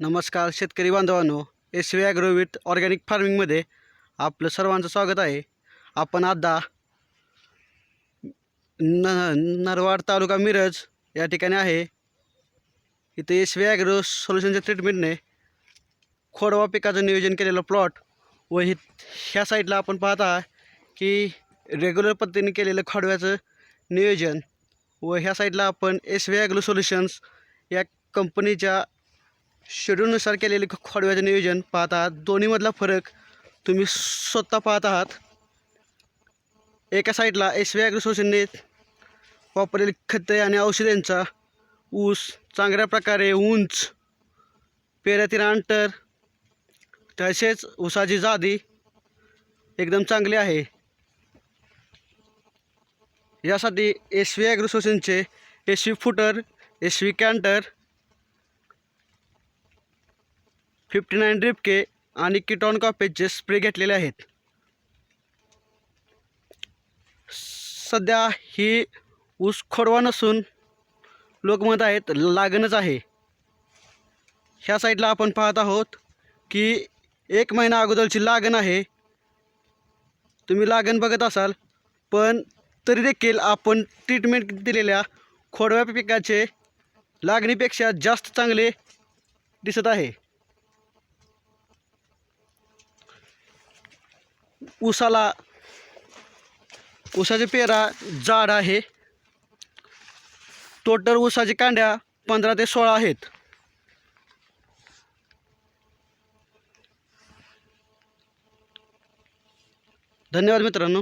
नमस्कार शेतकरी बांधवांनो एस व्ही ॲग्रोविट ऑर्गॅनिक फार्मिंगमध्ये आपलं सर्वांचं स्वागत आहे. आपण आता न नरवाड तालुका मिरज या ठिकाणी आहे. इथे एस व्ही ॲग्रो सोल्युशनच्या ट्रीटमेंटने खोडवा पिकाचं नियोजन केलेलं प्लॉट व हि ह्या साईडला आपण पाहत आहात की रेग्युलर पद्धतीने केलेलं खोडव्याचं नियोजन व ह्या साईडला आपण एस व्ही ॲग्रो सोल्युशन्स या कंपनीच्या शेड्यूलनुसार केलेले खोडव्याचं नियोजन पाहत आहात. दोन्हीमधला फरक तुम्ही स्वतः पाहत आहात. एका साईडला एस व्ही ॲग्रोसोशनने वापरलेली खते आणि औषधांचा ऊस चांगल्या प्रकारे उंच पेऱ्यातील अंतर तसेच ऊसाची जादी एकदम चांगली आहे. यासाठी एस व्ही ॲग्रोसोशनचे S V footer S V कॅन्टर fifty nine ड्रिपके आणि किटॉन कॉपेजचे स्प्रे घेतलेले आहेत. सध्या ही ऊस खोडवा नसून लोक म्हणत आहेत लागणच आहे. ह्या साईडला आपण पाहत आहोत की एक महिना अगोदरची लागण आहे. तुम्ही लागण बघत असाल पण तरी देखील आपण ट्रीटमेंट दिलेल्या खोडव्या पिकाचे लागणीपेक्षा जास्त चांगले दिसत आहे. ऊसाला ऊसाचे पेरा जाड आहे. टोटल ऊसाची कांड्या पंधरा ते सोळा आहेत. धन्यवाद मित्रांनो.